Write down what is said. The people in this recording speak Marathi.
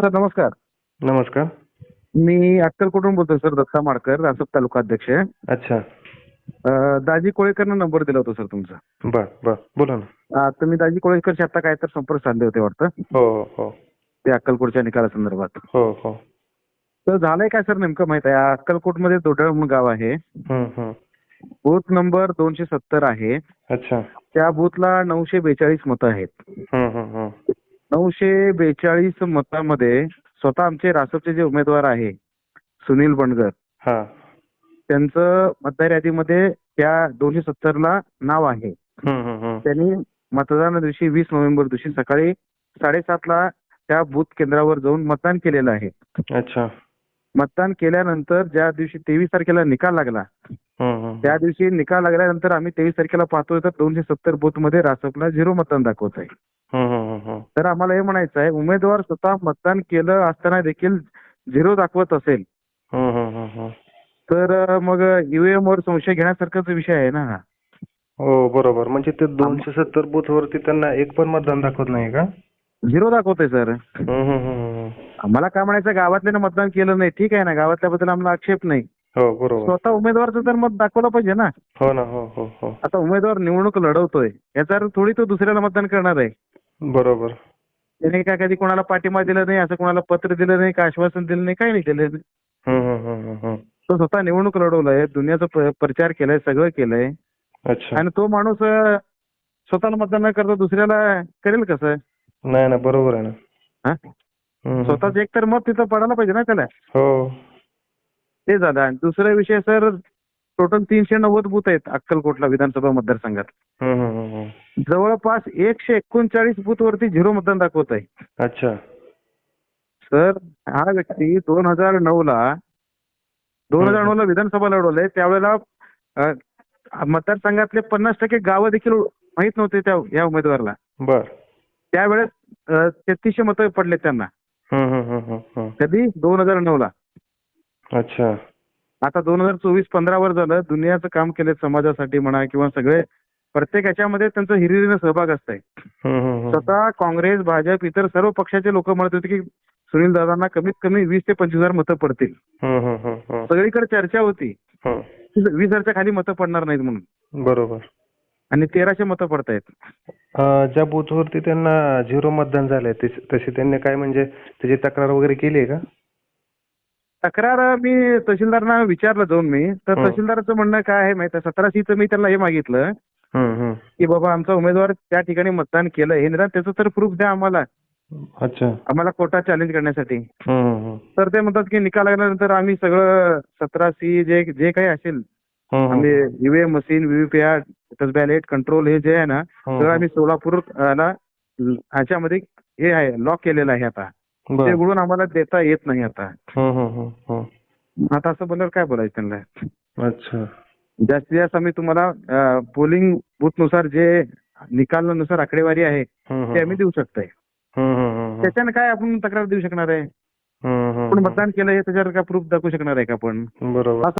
सर नमस्कार. नमस्कार. मी अक्कलकोटून बोलतोय सर दत्ता माडकर रासप तालुका अध्यक्ष अच्छा. अं, दाजी कोळेकरनं नंबर दिला होता सर तुमचा. बर बर. बोला ना. अं, तुम्ही दाजी कोळेकरशी आता काय तर संपर्क साधले होते वाटतं? हो हो. ते अक्कलकोटच्या निकालासंदर्भात. हो हो. तर झालंय काय सर नेमकं माहीत आहे? अक्कलकोटमध्ये दोडळ म्हणून गाव आहे. हम्म, हम्म. बूथ नंबर दोनशे सत्तर आहे. अच्छा. त्या बूथला नऊशे बेचाळीस मतं आहेत. हम्म, हम्म, हम्म. नऊशे बेचाळीस मतामध्ये स्वतः आमचे रासपचे जे उमेदवार आहे सुनील बनगर हा त्यांचं मतदार यादीमध्ये त्या दोनशे सत्तरला नाव आहे. त्यांनी मतदाना दिवशी वीस नोव्हेंबर दिवशी सकाळी साडेसातला त्या बूथ केंद्रावर जाऊन मतदान केलेलं आहे अच्छा मतदान केल्यानंतर ज्या दिवशी तेवीस तारखेला निकाल लागला. त्या दिवशी निकाल लागल्यानंतर आम्ही तेवीस तारखेला पाहतोय तर दोनशे सत्तर बूथमध्ये रासपला झिरो मतदान दाखवत आहे हम्म, हम्म, हम्म. तर आम्हाला हे म्हणायचं आहे उमेदवार स्वतः मतदान केलं असताना देखील झिरो दाखवत असेल हम्म, हम्म, हम्म, हम्म. तर मग ईव्हीएम वर संशय घेण्यासारखाच विषय आहे ना हा. हो बरोबर म्हणजे ते दोनशे सत्तर बूथ वरती त्यांना एक पण मतदान दाखवत नाही का झिरो दाखवतंय सर हम्म, हम्म, हम्म. आम्हाला काय म्हणायचं गावातल्यानं मतदान केलं नाही ठीक आहे ना गावातल्याबद्दल आम्हाला आक्षेप नाही स्वतः उमेदवारचं तर मत दाखवलं पाहिजे ना. हो ना हो हो हो. आता उमेदवार निवडणूक लढवतोय याचा अर्थ थोडी तो दुसऱ्याला मतदान करणार आहे. बरोबर. त्याने काय कधी कोणाला पाठिंबा दिला नाही असं कोणाला पत्र दिलं नाही का आश्वासन दिलं नाही काही नाही दिलं नाही. हम्म, हम्म, हम्म, हम्म. तो स्वतः निवडणूक लढवलाय दुनियाचा प्रचार केलाय सगळं केलंय. अच्छा. आणि तो माणूस स्वतःला मतदान न करता दुसऱ्याला करेल कसं? नाही ना बरोबर आहे ना. हा? स्वतःच एक तर मत तिथं पडायला पाहिजे ना त्याला. हो. ते झालं. आणि दुसरा विषय सर टोटल तीनशे नव्वद बूथ आहेत अक्कलकोटला विधानसभा मतदारसंघात. जवळपास एकशे एकोणचाळीस बूथ वरती झिरो मतदान दाखवत आहे. अच्छा. सर हा व्यक्ती दोन हजार नऊ ला दोन हजार नऊ ला विधानसभा लढवलंय. त्यावेळेला मतदारसंघातले पन्नास टक्के गावं देखील माहीत नव्हते त्या या उमेदवाराला. बर. त्यावेळेस तेहतीसशे मतं पडले त्यांना. कधी? दोन हजार नऊ ला अच्छा. आता दोन हजार चोवीस पंधरा वर झालं दुनियाचं काम केलं समाजासाठी म्हणा किंवा सगळे प्रत्येक याच्यामध्ये त्यांचं हिरिरीनं सहभाग असतंय. स्वतः काँग्रेस भाजप इतर सर्व पक्षाचे लोक म्हणत होते की सुनील दादांना कमीत कमी वीस ते पंचवीस हजार मतं पडतील. सगळीकडे चर्चा होती. वीस हजारच्या खाली मतं पडणार नाहीत म्हणून. बरोबर. आणि तेराशे मतं पडतायत. ज्या बूथवरती त्यांना झिरो मतदान झालंय तशी त्यांनी काय म्हणजे त्याची तक्रार वगैरे केली आहे का? तक्रार मी तहसीलदारांना विचारलं जाऊन मी. तर. तहसीलदाराचं म्हणणं काय आहे माहिती आहे? सतरा सीचं मी त्यांना हे मागितलं. की बाबा आमचा उमेदवार त्या ठिकाणी मतदान केलं. हे निदान त्याचं तर प्रूफ द्या आम्हाला. अच्छा. आम्हाला कोर्टात चॅलेंज करण्यासाठी. तर ते म्हणतात की निकाल लागल्यानंतर आम्ही सगळं सतरा सी जे जे काही असेल आम्ही EVM machine VVPAT ballot control हे जे आहे ना. सगळं आम्ही सोलापूर ह्याच्यामध्ये हे आहे लॉक केलेलं आहे आता. ते उघडून आम्हाला देता येत नाही आता. आता असं बोलल्यावर काय बोलायचं त्यांना? अच्छा. जास्तीत जास्त आम्ही तुम्हाला पोलिंग बूथनुसार जे निकालानुसार आकडेवारी आहे ते आम्ही देऊ शकतोय. त्याच्यानं काय आपण तक्रार देऊ शकणार आहे? आपण मतदान केलं हे त्याच्यावर काय प्रूफ दाखवू शकणार आहे का आपण? बरोबर.